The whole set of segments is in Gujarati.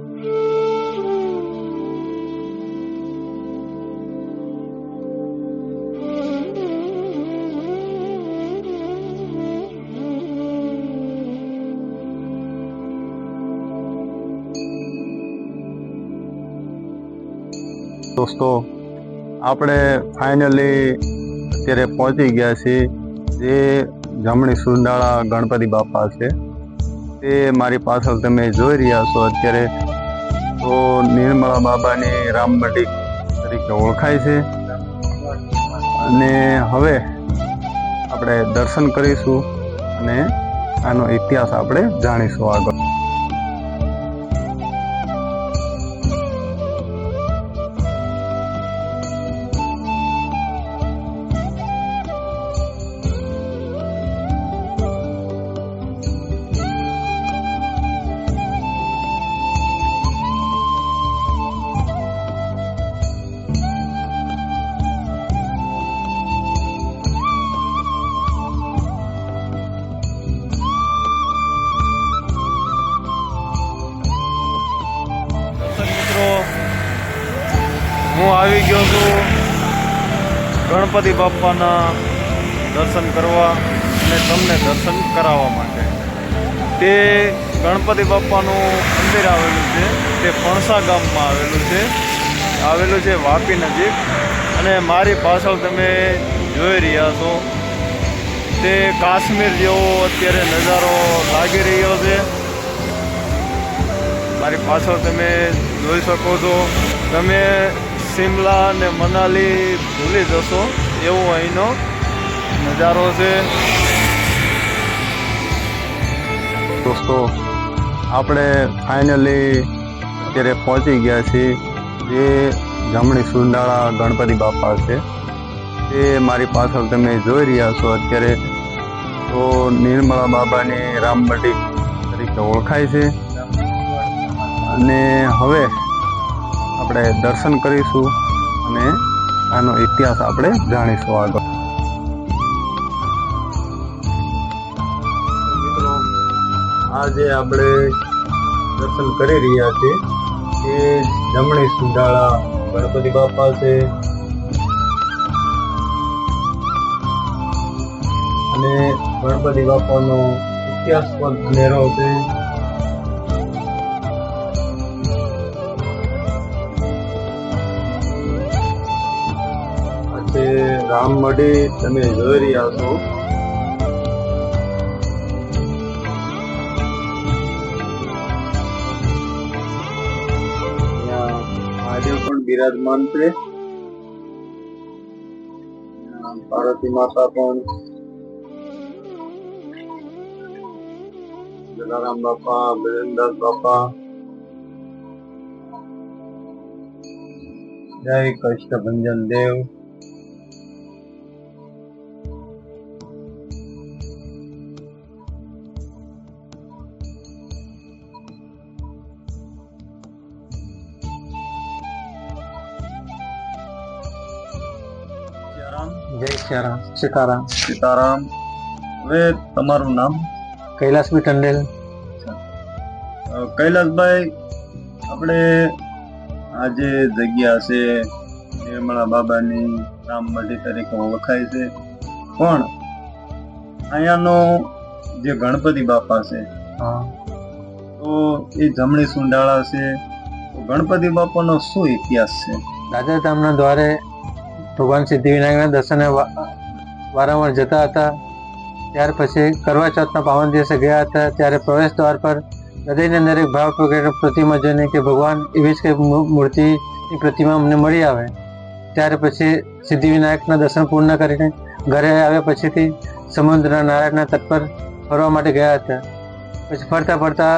દોસ્તો, આપણે ફાઇનલી અત્યારે પહોંચી ગયા છીએ જે જમણી સુંદાળા ગણપતિ બાપા છે. તે મારી પાછળ તમે જોઈ રહ્યા છો અત્યારે તો નિર્મળા બાબાની રામમઢી તરીકે ઓળખાય છે. અને હવે આપણે દર્શન કરીશું અને આનો ઇતિહાસ આપણે જાણીશું આગળ. ગણપતિ બાપાના દર્શન કરવા અને તમને દર્શન કરાવવા માટે. તે ગણપતિ બાપાનું મંદિર આવેલું છે. તે પણસા ગામમાં આવેલું છે. આવેલું છે વાપી નજીક. અને મારી પાછળ તમે જોઈ રહ્યા છો. તે કાશ્મીર જેવો અત્યારે નજારો લાગી રહ્યો છે. મારી પાછળ તમે જોઈ શકો છો. તમે શિમલા અને મનાલી ભૂલી જશો, એવો અહીંનો નજારો છે. દોસ્તો, આપણે ફાઇનલી અત્યારે પહોંચી ગયા છીએ. જે જમણી સુંદાળા ગણપતિ બાપા છે. તે મારી પાછળ તમે જોઈ રહ્યા છો અત્યારે. તો નિર્મળા બાબાની રામમઢી તરીકે ઓળખાય છે. અને હવે આપણે દર્શન કરીશું અને આનો ઇતિહાસ આપણે જાણીશું આગળ. આજે આપણે દર્શન કરી રહ્યા છીએ એ જમણી સુંડાળા ગણપતિ બાપા છે. અને ગણપતિ બાપાનો ઇતિહાસ પણ અનેરો છે. છે રામમઢી તમે જોઈ રહ્યા છો બિરાજમાન છે. પાર્વતી માતા પણ જલારામ બાપા બિરેન્દ્રદાસ બાપા. જય કષ્ટભંજન દેવ. જય સીતારામ. સીતારામ હવે તમારું નામ? કૈલાસભાઈ ટંડેલ. કૈલાસભાઈ આપણે આ જે જગ્યા છે નિર્મળા બાબાની રામ રામમઢી તરીકે ઓળખાય છે. પણ અહીંયાનો જે ગણપતિ બાપા છે તો એ જમણી સુંડાળા છે. ગણપતિ બાપાનો શું ઇતિહાસ છે? દાદા ધામના દ્વારે ભગવાન સિદ્ધિવિનાયકના દર્શને વારંવાર જતા હતા. ત્યાર પછી કરવા ચોથના પાવન દિવસે ગયા હતા. ત્યારે પ્રવેશ દ્વાર પર હૃદયની અંદર એક ભાવ પ્રગટ પ્રતિમા જોઈને કે, ભગવાન, એવી જ કંઈક મૂર્તિની પ્રતિમા અમને મળી આવે. ત્યારે પછી સિદ્ધિવિનાયકના દર્શન પૂર્ણ કરીને ઘરે આવ્યા પછીથી સમુદ્રના નારાયણના તટ પર ફરવા માટે ગયા હતા. પછી ફરતા ફરતા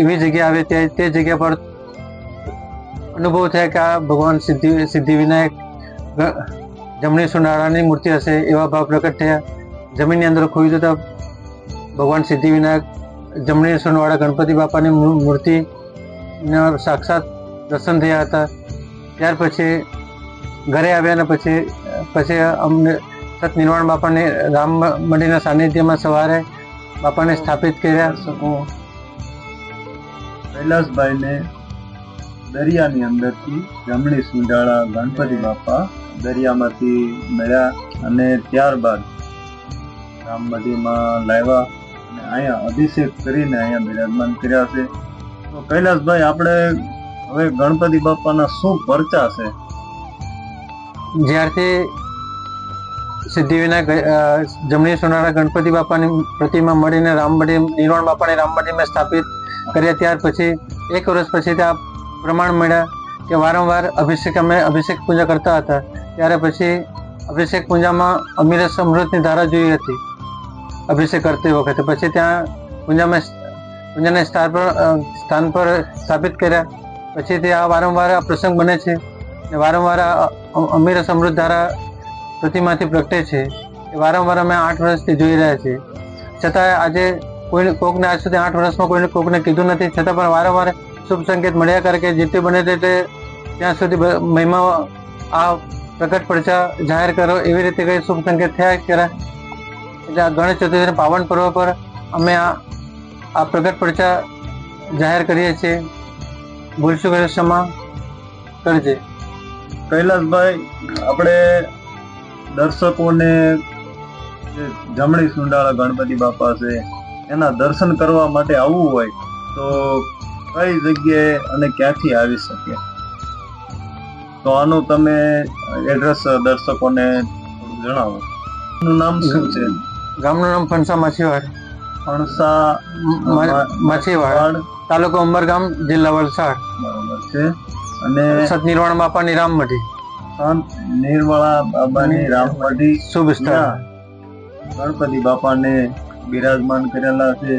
એવી જગ્યા આવે તે જગ્યા પર અનુભવ થાય કે આ ભગવાન સિદ્ધિ સિદ્ધિ વિનાયક ગ- જમણી સુનાળાની મૂર્તિ હશે એવા ભાવ પ્રગટ થયા. જમીનની અંદર ખોઈ જતા ભગવાન સિદ્ધિ વિનાયક જમણી સુનવાળા ગણપતિ બાપાની મૂર્તિના સાક્ષાત દર્શન થયા હતા. ત્યાર પછી ઘરે આવ્યા ને પછી પછી અમને સત નિર્વાણ બાપાને રામ મંદિરના સાનિધ્યમાં સવારે બાપાને સ્થાપિત કર્યા. કૈલાસભાઈને દરિયાની અંદરથી જમણી સુંઢાળા ગણપતિ બાપા દરિયામાંથી મળ્યા અને ત્યારબાદ રામમઢીમાં લાવ્યા અને અહીંયા અભિષેક કરીને અહીંયા બિરાજમાન કર્યા છે. તો કૈલાસભાઈ, આપણે હવે ગણપતિ બાપાના શું પરચા છે? જ્યારથી સિદ્ધિવિનાયક જમણી સોનારા ગણપતિ બાપાની પ્રતિમા મળીને રામબડી નિર્વાણ બાપાને રામબડીમાં સ્થાપિત કર્યા ત્યાર પછી, એક વર્ષ પછી ત્યાં પ્રમાણ મળ્યા કે વારંવાર અભિષેક અમે અભિષેક પૂજા કરતા હતા. ત્યારે પછી અભિષેક પૂજામાં અમીરે સમૃદ્ધની ધારા જોઈ હતી. અભિષેક કરતી વખતે પછી ત્યાં પૂજામાં પૂજાને સ્થાન પર સ્થાન પર સ્થાપિત કર્યા. પછી તે આ વારંવાર આ પ્રસંગ બને છે ને વારંવાર આ અમીર સમૃદ્ધ ધારા પ્રતિમાથી પ્રગટે છે. એ વારંવાર અમે આઠ વર્ષથી જોઈ રહ્યા છીએ. છતાં આજે કોઈ કોકને આજ સુધી આઠ વર્ષમાં કોઈને કોકને કીધું નથી. છતાં પણ વારંવાર શુભ સંકેત મળ્યા કરે કે જેટલી બને તે ત્યાં સુધી મહિમા આ પ્રગટ પડચા જાહેર કરો એવી રીતે કઈ શુભ સંકેત થયા કર્યા એટલે આ ગણેશ ચતુર્થીના પાવન પર્વ પર અમે આ આ પ્રગટ પડચા જાહેર કરીએ છીએ. ભૂલશું કરે ક્ષમા કરજે. કૈલાસભાઈ, આપણે દર્શકોને જમણી સુંડાળા ગણપતિ બાપા છે, એના દર્શન કરવા માટે આવવું હોય તો કઈ જગ્યાએ અને ક્યાંથી આવી શકે? તો આનું તમે એડ્રેસ દર્શકોને જણાવો. એનું નામ શું છે? ગામનું નામ ફણસા માછીવાડ ફણસા માછીવાડ તાલુકો ઉમરગામ જિલ્લા વલસાડ. બરોબર છે. અને સત સતનિર્વાણ બાપાની રામમઢી સંત નિર્મળા બાબાની રામવાડી શુભ સ્થળ ગણપતિ ગણપતિ બાપાને બિરાજમાન કરેલા છે.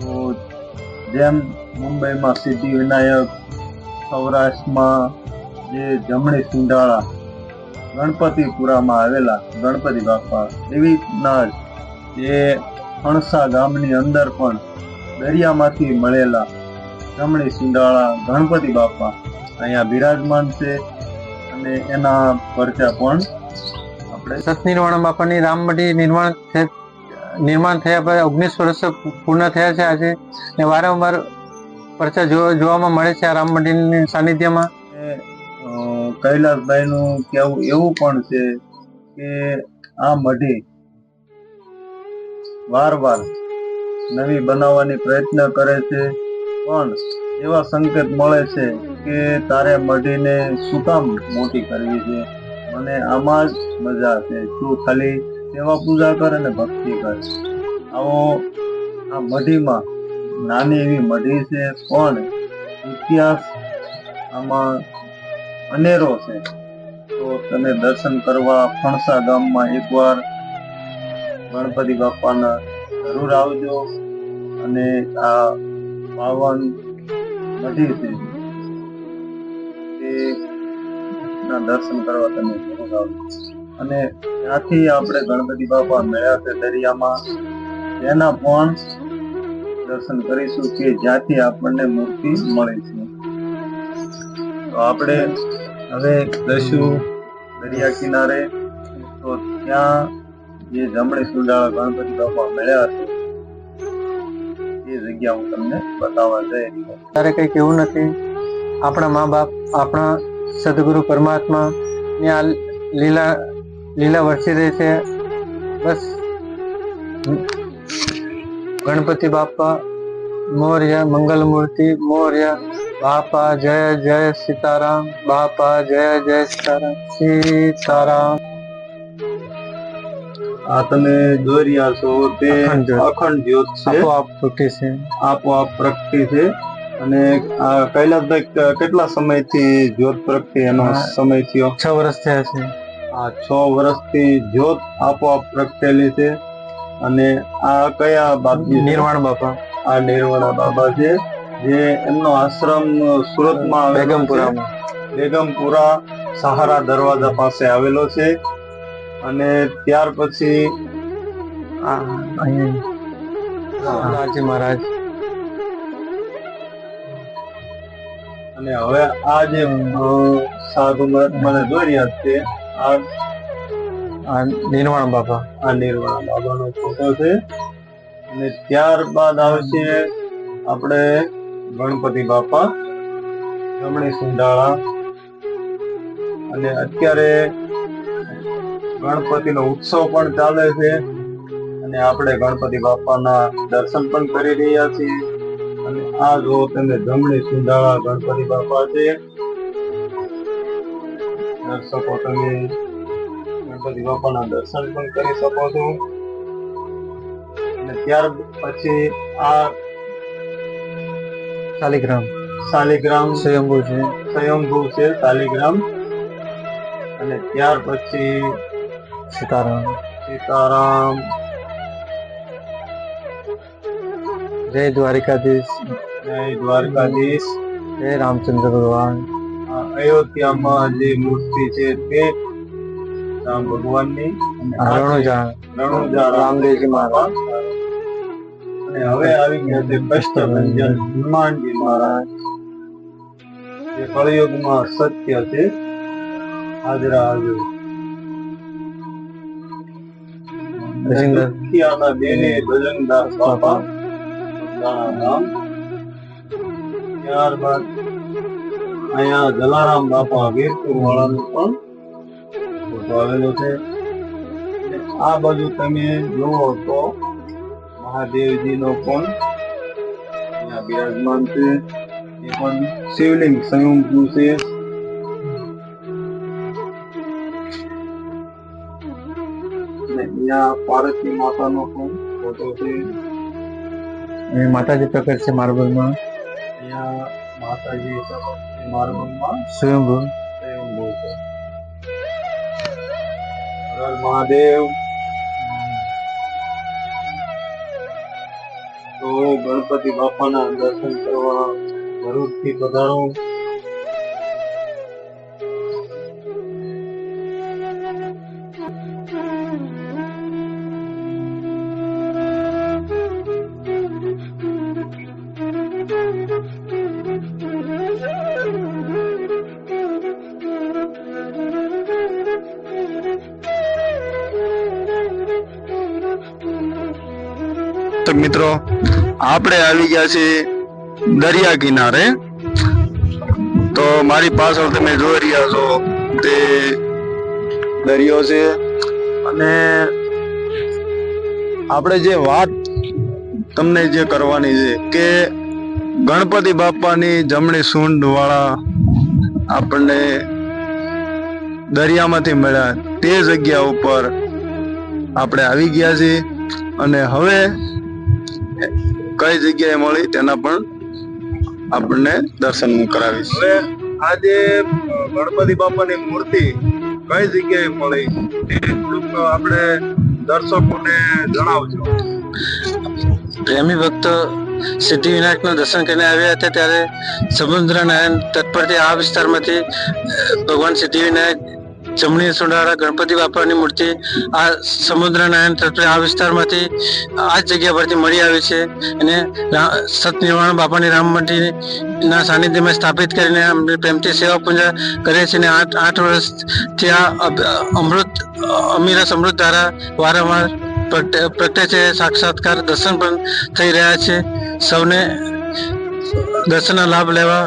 તો જેમ મુંબઈમાં સિદ્ધિવિનાયક સૌરાષ્ટ્રમાં જે જમણી સુંડાળા ગણપતિપુરામાં આવેલા ગણપતિ બાપા એવી રીતના જ જે ફણસા ગામની અંદર પણ દરિયામાંથી મળેલા જમણી સુંડાળા ગણપતિ બાપા અહીંયા બિરાજમાન છે અને એના પરચા પણ આપણે સતનિર્વાણ બાપાની રામમઢી નિર્માણ નિર્માણ થયા બાદ ઓગણીસ વર્ષ પૂર્ણ થયા છે આજે. ને વારંવાર પરચા જોવામાં મળે છે આ મંદિરની સાનિધ્યમાં. કૈલાસભાઈનું કહેવું એવું પણ છે કે આ મઢી વાર વાર નવી બનાવવાની પ્રયત્ન કરે છે. પણ એવા સંકેત મળે છે કે તારે મઢીને શું કામ મોટી કરવી છે. મને આમાં જ મજા છે. તું ખાલી સેવા પૂજા કર અને ભક્તિ કર. આવો આ મઢીમાં નાની એવી મઢી છે, પણ ઇતિહાસ આમાં અનેરો છે. તો તમે દર્શન કરવા ફણસા ગામમાં એકવાર ગણપતિ બાપાના જરૂર આવજો અને આ પાવન મઢી છે. તે દર્શન કરવા તમે જરૂર આવજો. અને ત્યાંથી આપણે ગણપતિ બાપા મળ્યા છે દરિયામાં. તેના પણ દર્શન કરીશું કે જ્યાંથી આપણને મૂર્તિ મળે છે. તો આપણે હવે જશું દરિયા કિનારે. તો ત્યાં જે જમણી સુડાળા ગણપતિ બાપા મળ્યા છે, એ જગ્યા હું તમને બતાવવા જઈ રહ્યો ત્યારે કંઈ કેવું નથી? આપણા મા બાપ, આપણા સદગુરુ પરમાત્મા ની આ લીલા લીલા વરસી રહી છે બસ. ગણપતિ બાપા મોર્ય મંગલ મૂર્તિ મોર્ય બાપા જય જય સીતારામ બાપા જય જય સીતારામ સીતારામ. આ તમે જોઈ રહ્યા છો તે અખંડ જ્યોત. છે. આપોઆપ પ્રગટી છે. આપોઆપ પ્રગટી છે. અને આ કૈલાસભાઈ કેટલા સમયથી જ્યોત પ્રગટી એનો. સમય થયો? છ વર્ષ થયા છે. આ છ વર્ષથી જ્યોત આપોઆપ પ્રગટેલી છે. અને આ કયા બાપજી નિર્વાણ બાપા. આ નિર્વાણા બાબા છે જે એમનો આશ્રમ સુરતમાં બેગમપુરામાં. બેગમપુરા સહારા દરવાજા પાસે આવેલો છે. અને ત્યાર પછી મહારાજ. અને હવે આ જે સાધુ મને જોઈ રહ્યા છે આ નિર્વાણ બાપા આ નિર્વાણ બાબાનો ફોટો છે. અને ત્યારબાદ આવશે આપણે ગણપતિ બાપા જમણી સુંડાળા અને અત્યારે ગણપતિનો ઉત્સવ પણ ચાલે છે. અને આપણે ગણપતિ બાપાના દર્શન પણ કરી રહ્યા છીએ. અને આ જો તમે જમણી સુંડાળા ગણપતિ બાપા છે દર્શકો તમે ગણપતિ બાપાના દર્શન પણ કરી શકો છો. અને ત્યાર પછી આ શાલિગ્રામ. શાલિગ્રામ સ્વયંભૂ છે. સ્વયંભૂ છે શાલિગ્રામ. અને ત્યાર પછી સીતારામ. સીતારામ. જય દ્વારિકાધીશ. જય દ્વારકાધીશ. જય રામચંદ્ર ભગવાન. અયોધ્યામાં જે મૂર્તિ છે તે રામ ભગવાનની અને રણુજા રણુજા રામદેવજી મહારાજ. અને હવે આવી ગયા છે કષ્ટભંજન હનુમાનજી મહારાજ. જે કળયુગમાં સત્ય છે હાજરા હાજર. દુખિયાના ભજનદાસ બાપા. નામ ત્યારબાદ અહીંયા જલારામ બાપા વીરપુર વાળાનું પણ ફોટો આવેલો છે. આ બાજુ તમે જુઓ તો મહાદેવજીનો પણ અહીંયા બિરાજમાન છે. એ પણ શિવલિંગ સ્વયંભૂ છે. અહીંયા પાર્વતી માતાનો પણ ફોટો છે. માતાજી પ્રકટ છે માર્બલમાં. અહીંયા માતાજી માર્ગમાં સ્વયંભૂ. સ્વયંભૂ છે મહાદેવ. તો ગણપતિ બાપાના દર્શન કરવા જરૂરથી પધારો. મિત્રો, આપણે આવી ગયા છીએ દરિયા કિનારે. તો મારી પાછળ તમે જોઈ રહ્યા છો તે દરિયો છે. અને આપણે જે વાત તમને જે કરવાની છે કે ગણપતિ બાપાની જમણી સૂંઢ વાળા આપણને દરિયામાંથી મળ્યા તે જગ્યા ઉપર આપણે આવી ગયા છીએ. અને હવે કઈ જગ્યાએ મળી તેના પણ આપણને દર્શન હું કરાવીશ. હવે આજે ગણપતિ બાપાની મૂર્તિ કઈ જગ્યાએ મળી એ થોડુંક આપણે દર્શકોને જણાવજો. પ્રેમી ભક્તો સિદ્ધિ વિનાયકનું દર્શન કરીને આવ્યા હતા ત્યારે સમુદ્ર નયન તત્પરથી આ વિસ્તારમાંથી ભગવાન સિદ્ધિ વિનાયક જમણી સુંડાળા ગણપતિ બાપાની મૂર્તિ આ સમુદ્ર નાયન તટ આ વિસ્તારમાંથી આ જગ્યા પરથી મળી આવી છે. અને સતનિર્વાણ બાપાની રામ મંદિરના સાનિધ્યમાં સ્થાપિત કરીને પ્રેમથી સેવા પૂજા કરે છે અને આઠ આઠ વર્ષથી આ અમૃત, અમીરસ અમૃત ધારા વારંવાર પ્રગટે સાક્ષાત્કાર દર્શન પણ થઈ રહ્યા છે. સૌને દર્શનનો લાભ લેવા